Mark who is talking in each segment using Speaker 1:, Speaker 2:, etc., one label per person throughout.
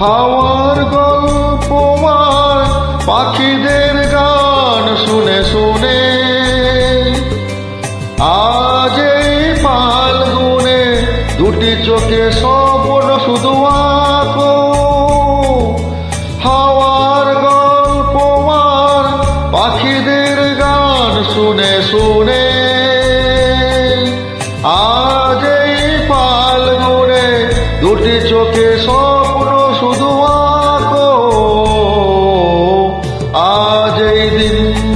Speaker 1: হাওয়ার গল্পমার পাখিদের গান শুনে শুনে। আজ এই ফাল্গুনে দুটি চোখে স্বপ্ন শুধু হাওয়ার গল্পমার পাখিদের গান শুনে শুনে।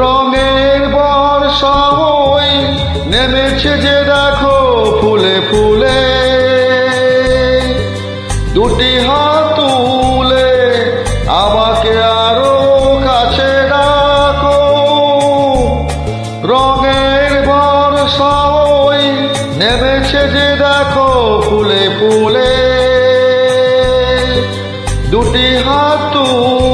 Speaker 1: রঙের বর্ষা ওই নেমেছে যে দেখো ফুলে ফুলে। দুটি হাত তুলে আমাকে আরও কাছে ডাকো। রঙের বর্ষা ওই নেমেছে যে দেখো ফুলে ফুলে। দুটি হাত তুলে